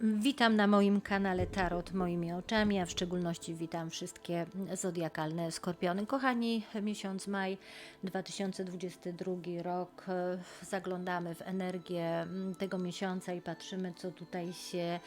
Witam na moim kanale Tarot moimi oczami, a w szczególności witam wszystkie zodiakalne skorpiony. Kochani, miesiąc maj 2022 rok. Zaglądamy w energię tego miesiąca i patrzymy, co tutaj się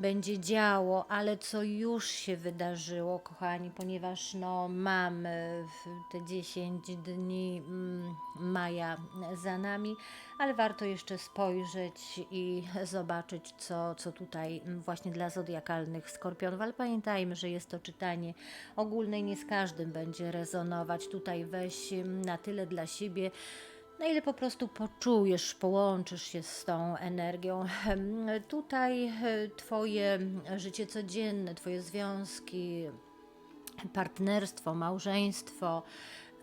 będzie działo, ale co już się wydarzyło, kochani, ponieważ no, mamy w- te 10 dni mm, maja za nami, ale warto jeszcze spojrzeć i zobaczyć, co, co tutaj właśnie dla zodiakalnych skorpionów. Ale pamiętajmy, że jest to czytanie ogólne i nie z każdym będzie rezonować. Tutaj weź mm, na tyle dla siebie na ile po prostu poczujesz, połączysz się z tą energią. Tutaj e, Twoje życie codzienne, Twoje związki, partnerstwo, małżeństwo,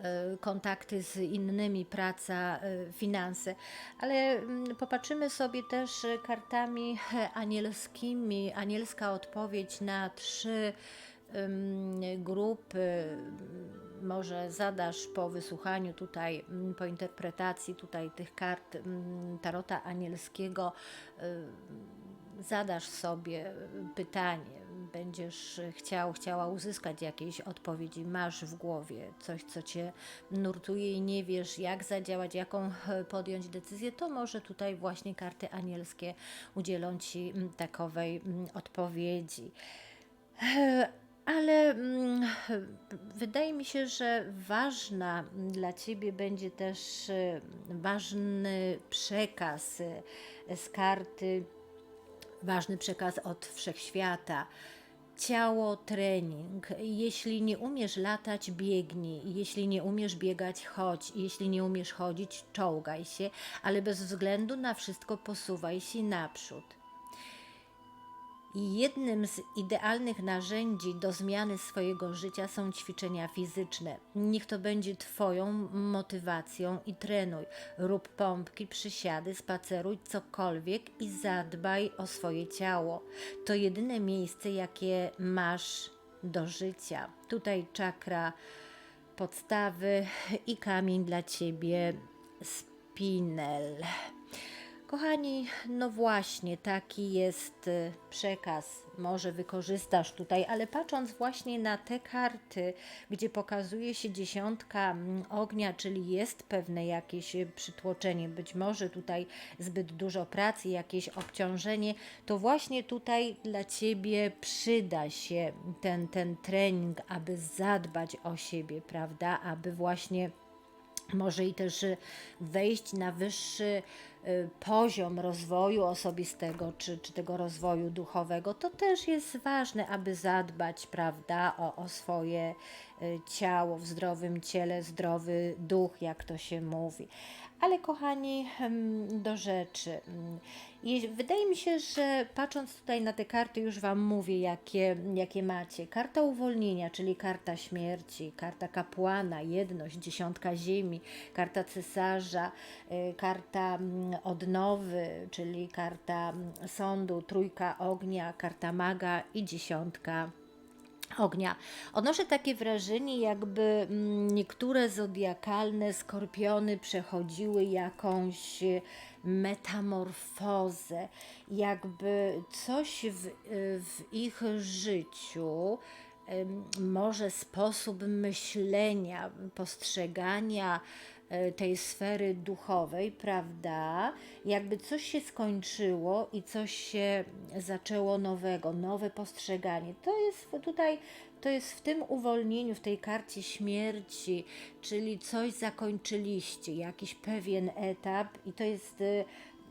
e, kontakty z innymi, praca, e, finanse. Ale mm, popatrzymy sobie też kartami anielskimi. Anielska odpowiedź na trzy em, grupy. Może zadasz po wysłuchaniu tutaj, mm, po interpretacji tutaj tych kart mm, Tarota Anielskiego, y, zadasz sobie pytanie, będziesz chciał, chciała uzyskać jakieś odpowiedzi, masz w głowie coś, co cię nurtuje i nie wiesz, jak zadziałać, jaką podjąć decyzję, to może tutaj właśnie karty anielskie udzielą ci mm, takowej odpowiedzi. Ale mm, wydaje mi się, że ważna dla Ciebie będzie też e, ważny przekaz e, z karty, ważny przekaz od wszechświata. Ciało, trening. Jeśli nie umiesz latać, biegnij. Jeśli nie umiesz biegać, chodź. Jeśli nie umiesz chodzić, czołgaj się, ale bez względu na wszystko posuwaj się naprzód. I jednym z idealnych narzędzi do zmiany swojego życia są ćwiczenia fizyczne. Niech to będzie Twoją motywacją i trenuj. Rób pompki, przysiady, spaceruj, cokolwiek i zadbaj o swoje ciało. To jedyne miejsce, jakie masz do życia. Tutaj czakra podstawy i kamień dla Ciebie spinel. Kochani, no właśnie, taki jest y, przekaz. Może wykorzystasz tutaj, ale patrząc właśnie na te karty, gdzie pokazuje się dziesiątka mm, ognia, czyli jest pewne jakieś y, przytłoczenie, być może tutaj zbyt dużo pracy, jakieś obciążenie, to właśnie tutaj dla Ciebie przyda się ten, ten trening, aby zadbać o siebie, prawda? Aby właśnie może i też y, wejść na wyższy poziom rozwoju osobistego, czy, czy tego rozwoju duchowego, to też jest ważne, aby zadbać, prawda, o, o swoje y, ciało, w zdrowym ciele, zdrowy duch, jak to się mówi. Ale kochani, em, do rzeczy. Mm, je- Wydaje mi się, że patrząc tutaj na te karty, już Wam mówię, jakie, jakie macie. Karta uwolnienia, czyli karta śmierci, karta kapłana, jedność, dziesiątka ziemi, karta cesarza, y, karta mm, odnowy, czyli karta sądu, trójka ognia, karta maga i dziesiątka ognia. Odnoszę takie wrażenie, jakby mm, niektóre zodiakalne skorpiony przechodziły jakąś metamorfozę, jakby coś w, w ich życiu może sposób myślenia, postrzegania tej sfery duchowej, prawda? Jakby coś się skończyło i coś się zaczęło nowego, nowe postrzeganie. To jest tutaj, to jest w tym uwolnieniu, w tej karcie śmierci, czyli coś zakończyliście, jakiś pewien etap i to jest. e,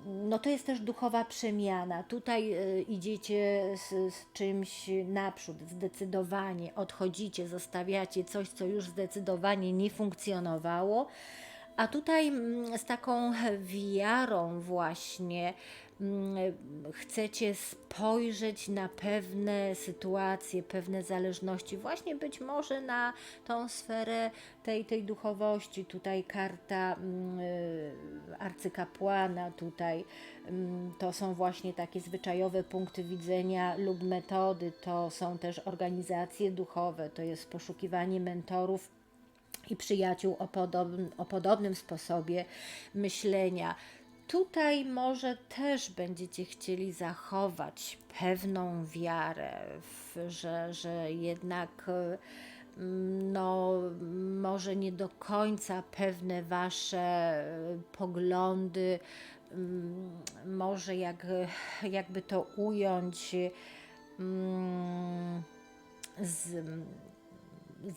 no to jest też duchowa przemiana. Tutaj e, idziecie z, z czymś naprzód, zdecydowanie odchodzicie, zostawiacie coś, co już zdecydowanie nie funkcjonowało. A tutaj mm, z taką wiarą właśnie mm, chcecie spojrzeć na pewne sytuacje, pewne zależności, właśnie być może na tą sferę tej, tej duchowości. Tutaj karta mm, arcykapłana, tutaj to są właśnie takie zwyczajowe punkty widzenia lub metody, to są też organizacje duchowe, to jest poszukiwanie mentorów i przyjaciół o, podobn, o podobnym sposobie myślenia. Tutaj może też będziecie chcieli zachować pewną wiarę, w, że, że jednak mm, no, może nie do końca pewne wasze e, poglądy, mm, może jak, jakby to ująć, mm, z,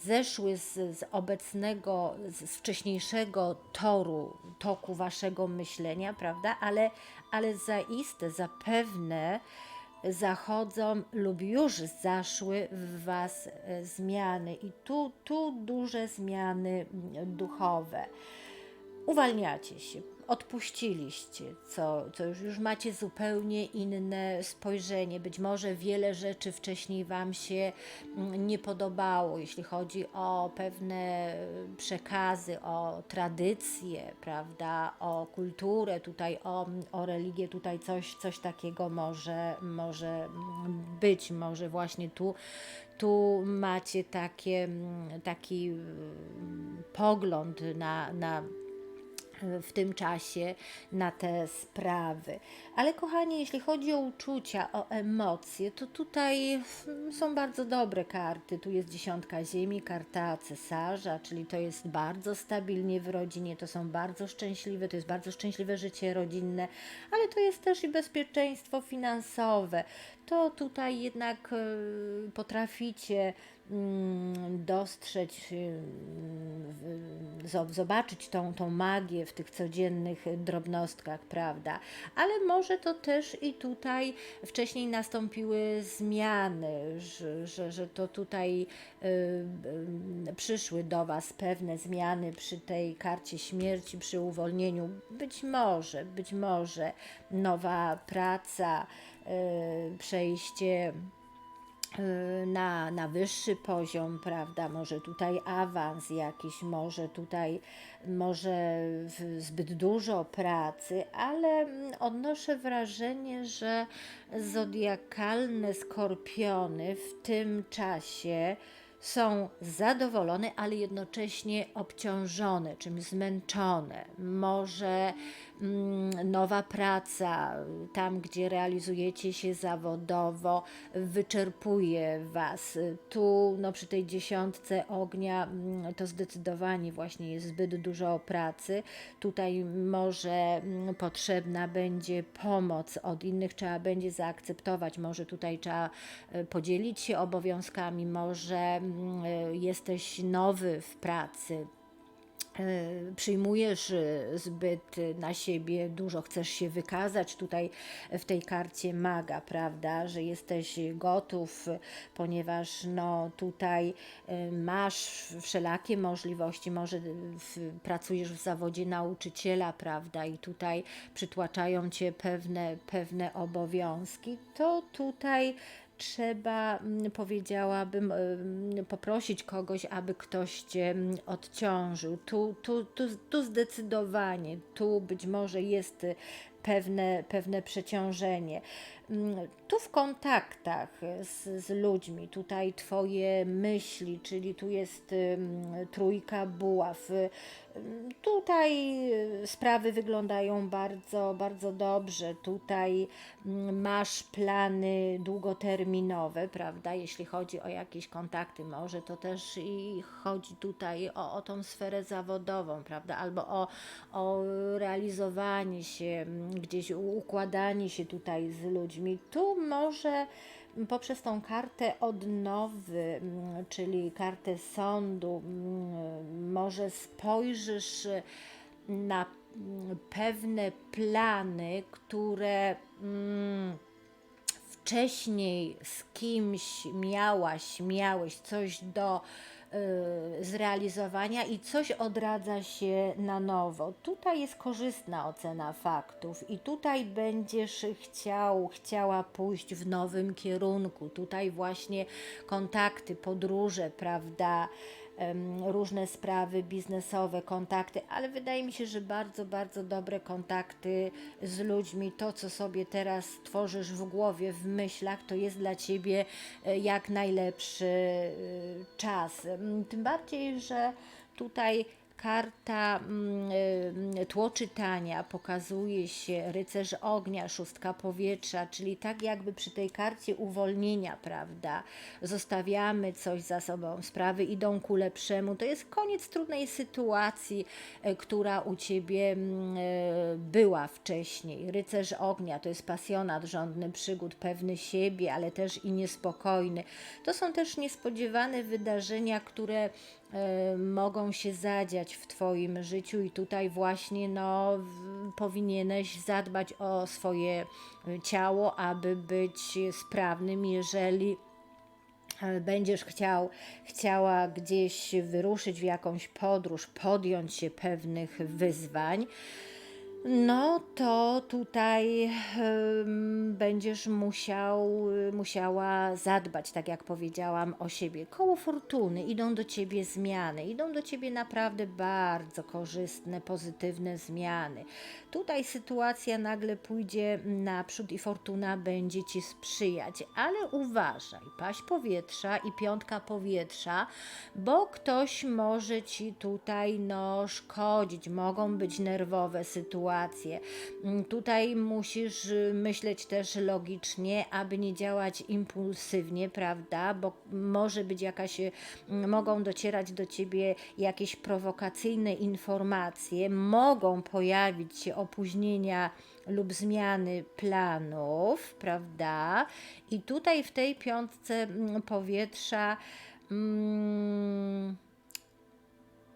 zeszły z, z obecnego, z, z wcześniejszego toru, toku waszego myślenia, prawda? Ale, ale zaiste, zapewne zachodzą lub już zaszły w was e, zmiany. I tu, tu duże zmiany duchowe. Uwalniacie się, odpuściliście, co, co już, już macie zupełnie inne spojrzenie. Być może wiele rzeczy wcześniej Wam się mm, nie podobało, jeśli chodzi o pewne przekazy, o tradycje, prawda, o kulturę, tutaj o, o religię, tutaj coś, coś takiego może, może być, może właśnie tu tu macie takie, mm, taki mm, pogląd na, na w tym czasie na te sprawy. Ale kochani, jeśli chodzi o uczucia, o emocje, to tutaj są bardzo dobre karty. Tu jest dziesiątka ziemi, karta cesarza, czyli to jest bardzo stabilnie w rodzinie, to są bardzo szczęśliwe, to jest bardzo szczęśliwe życie rodzinne, ale to jest też i bezpieczeństwo finansowe. To tutaj jednak e, potraficie mm, dostrzec, y, zobaczyć tą, tą magię w tych codziennych drobnostkach, prawda? Ale może to też i tutaj wcześniej nastąpiły zmiany, że, że, że to tutaj y, y, przyszły do Was pewne zmiany przy tej karcie śmierci, przy uwolnieniu. Być może, być może nowa praca, y, przejście na, na wyższy poziom, prawda? Może tutaj awans jakiś, może tutaj może zbyt dużo pracy, ale mm, odnoszę wrażenie, że zodiakalne skorpiony w tym czasie są zadowolone, ale jednocześnie obciążone, czymś zmęczone. Może nowa praca, tam gdzie realizujecie się zawodowo, wyczerpuje Was. Tu, no, przy tej dziesiątce ognia, mm, to zdecydowanie właśnie jest zbyt dużo pracy. Tutaj może mm, potrzebna będzie pomoc od innych, trzeba będzie zaakceptować, może tutaj trzeba e, podzielić się obowiązkami, może E, jesteś nowy w pracy, przyjmujesz e, zbyt na siebie dużo, chcesz się wykazać. Tutaj w tej karcie maga, prawda, że jesteś gotów, ponieważ no tutaj masz wszelakie możliwości, może w, pracujesz w zawodzie nauczyciela, prawda, i tutaj przytłaczają cię pewne, pewne obowiązki, to tutaj trzeba, mm, powiedziałabym, poprosić kogoś, aby ktoś cię mm, odciążył. Tu, tu, tu, tu zdecydowanie, tu być może jest pewne, pewne przeciążenie. Mm, tu w kontaktach z, z ludźmi, tutaj Twoje myśli, czyli tu jest trójka buław. Tutaj sprawy wyglądają bardzo, bardzo dobrze. Tutaj masz plany długoterminowe, prawda? Jeśli chodzi o jakieś kontakty, może to też i chodzi tutaj o, o tą sferę zawodową, prawda? Albo o, o realizowanie się, gdzieś układanie się tutaj z ludźmi. Tu może poprzez tą kartę odnowy, czyli kartę sądu, może spojrzysz na pewne plany, które wcześniej z kimś miałaś, miałeś coś do zrealizowania i coś odradza się na nowo. Tutaj jest korzystna ocena faktów i tutaj będziesz chciał, chciała pójść w nowym kierunku. Tutaj właśnie kontakty, podróże, prawda? Różne sprawy biznesowe, kontakty, ale wydaje mi się, że bardzo, bardzo dobre kontakty z ludźmi, to co sobie teraz tworzysz w głowie, w myślach, to jest dla ciebie e, jak najlepszy e, czas. Tym bardziej, że tutaj karta mm, y, tło czytania pokazuje się rycerz ognia, szóstka powietrza, czyli tak jakby przy tej karcie uwolnienia, prawda? Zostawiamy coś za sobą, sprawy idą ku lepszemu. To jest koniec trudnej sytuacji, e, która u ciebie mm, e, była wcześniej. Rycerz ognia to jest pasjonat, żądny przygód, pewny siebie, ale też i niespokojny. To są też niespodziewane wydarzenia, które mogą się zadziać w Twoim życiu, i tutaj właśnie no, powinieneś zadbać o swoje e, ciało, aby być sprawnym, jeżeli e, będziesz chciał, chciała gdzieś wyruszyć w jakąś podróż, podjąć się pewnych wyzwań. No to tutaj będziesz musiał, musiała zadbać, tak jak powiedziałam, o siebie. Koło fortuny, idą do ciebie zmiany, idą do ciebie naprawdę bardzo korzystne, pozytywne zmiany. Tutaj sytuacja nagle pójdzie naprzód i fortuna będzie ci sprzyjać, ale uważaj, paść powietrza i piątka powietrza, bo ktoś może ci tutaj no szkodzić, mogą być nerwowe sytuacje. Mm, Tutaj musisz y, myśleć też logicznie, aby nie działać impulsywnie, prawda? Bo może być jakaś, y, mogą docierać do ciebie jakieś prowokacyjne informacje, mogą pojawić się opóźnienia lub zmiany planów, prawda? I tutaj w tej piątce mm, powietrza. Mm,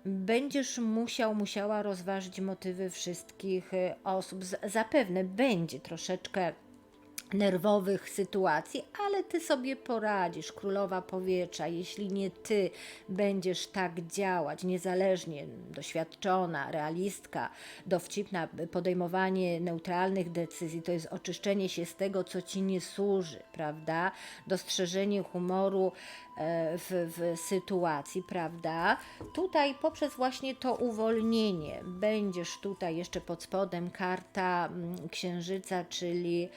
Będziesz musiał, musiała rozważyć motywy wszystkich y, osób. Zapewne będzie troszeczkę nerwowych sytuacji, ale ty sobie poradzisz, królowa powietrza. Jeśli nie ty będziesz tak działać, niezależnie, doświadczona, realistka, dowcipna, podejmowanie neutralnych decyzji, to jest oczyszczenie się z tego, co ci nie służy, prawda? Dostrzeżenie humoru e, w, w sytuacji, prawda? Tutaj poprzez właśnie to uwolnienie będziesz tutaj jeszcze pod spodem karta mm, księżyca, czyli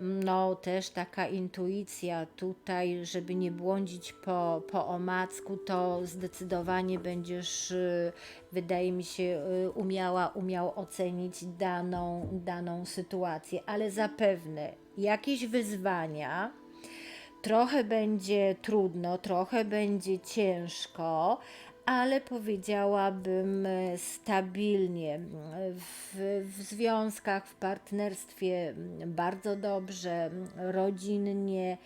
no też taka intuicja tutaj, żeby nie błądzić po, po omacku, to zdecydowanie będziesz, y, wydaje mi się, y, umiała, umiał ocenić daną, daną sytuację, ale zapewne jakieś wyzwania, Trochę będzie trudno, trochę będzie ciężko, ale powiedziałabym e, stabilnie. W, w związkach, w partnerstwie bardzo dobrze, rodzinnie.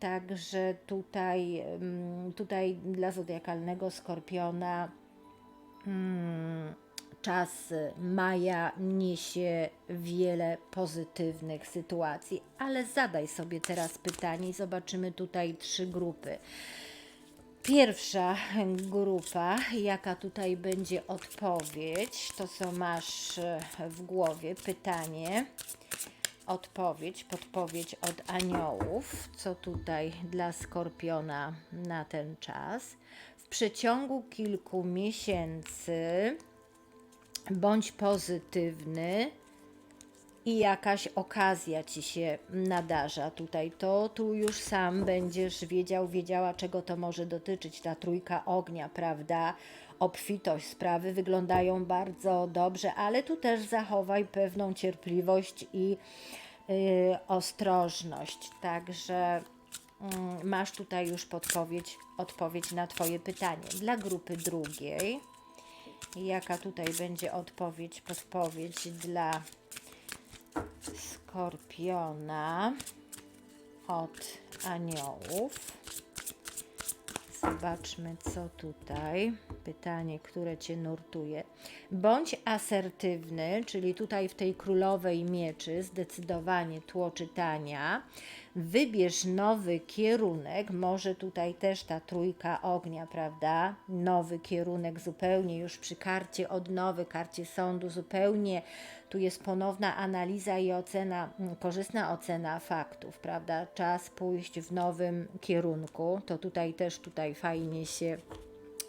Także tutaj, tutaj dla zodiakalnego skorpiona czas maja niesie wiele pozytywnych sytuacji, ale zadaj sobie teraz pytanie i zobaczymy tutaj trzy grupy. Pierwsza grupa, jaka tutaj będzie odpowiedź, to co masz e, w głowie, pytanie, odpowiedź, podpowiedź od aniołów, co tutaj dla skorpiona na ten czas. W przeciągu kilku miesięcy bądź pozytywny i jakaś okazja ci się nadarza tutaj, to tu już sam będziesz wiedział, wiedziała, czego to może dotyczyć. Ta trójka ognia, prawda? Obfitość, sprawy wyglądają bardzo dobrze, ale tu też zachowaj pewną cierpliwość i yy, ostrożność. Także mm, masz tutaj już podpowiedź, odpowiedź na Twoje pytanie. Dla grupy drugiej, jaka tutaj będzie odpowiedź, podpowiedź dla skorpiona od aniołów. Zobaczmy, co tutaj. Pytanie, które Cię nurtuje. Bądź asertywny, czyli tutaj w tej królowej mieczy, zdecydowanie tło czytania. Wybierz nowy kierunek, może tutaj też ta trójka ognia, prawda? Nowy kierunek zupełnie już przy karcie odnowy, karcie sądu, zupełnie tu jest ponowna analiza i ocena, mm, korzystna ocena faktów, prawda? Czas pójść w nowym kierunku, to tutaj też tutaj fajnie się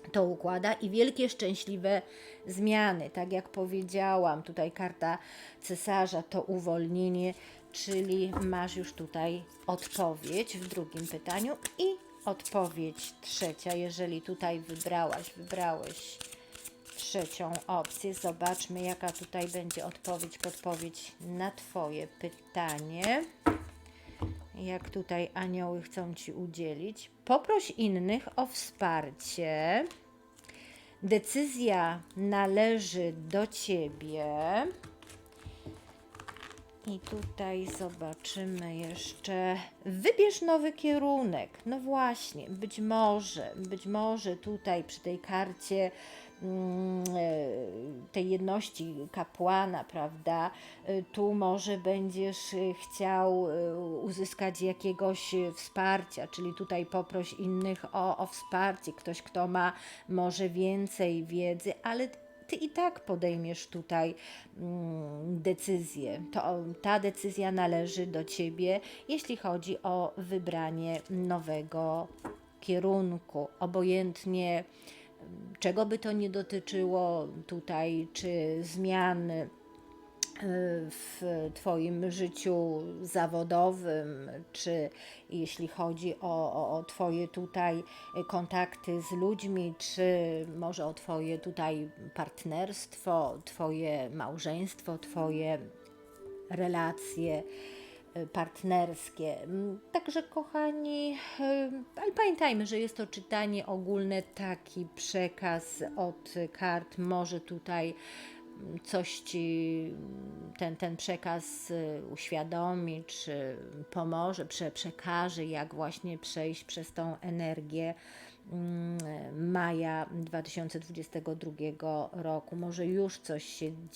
to układa i wielkie szczęśliwe zmiany. Tak jak powiedziałam, tutaj karta cesarza to uwolnienie, czyli masz już tutaj odpowiedź w drugim pytaniu i odpowiedź trzecia, jeżeli tutaj wybrałaś, wybrałeś trzecią opcję. Zobaczmy, jaka tutaj będzie odpowiedź, podpowiedź na Twoje pytanie. Jak tutaj anioły chcą Ci udzielić. Poproś innych o wsparcie. Decyzja należy do Ciebie. I tutaj zobaczymy jeszcze. Wybierz nowy kierunek. No właśnie, być może, być może tutaj przy tej karcie tej jedności kapłana, prawda? e, Tu może będziesz e, chciał e, uzyskać jakiegoś e, wsparcia, czyli tutaj poproś innych o, o wsparcie. Ktoś, kto ma może więcej wiedzy, ale ty i tak podejmiesz tutaj mm, decyzję. To, ta decyzja należy do ciebie, jeśli chodzi o wybranie nowego kierunku. Obojętnie mm, czego by to nie dotyczyło tutaj, czy zmian y, w Twoim życiu zawodowym, czy jeśli chodzi o, o, o Twoje tutaj kontakty z ludźmi, czy może o Twoje tutaj partnerstwo, Twoje małżeństwo, Twoje relacje partnerskie. Mm, Także, kochani, y, ale pamiętajmy, że jest to czytanie ogólne, taki przekaz od kart może tutaj mm, coś ci mm, ten, ten przekaz y, uświadomi, czy pomoże, prze, przekaże, jak właśnie przejść przez tą energię maja 2022 roku. Może już coś się dzieje.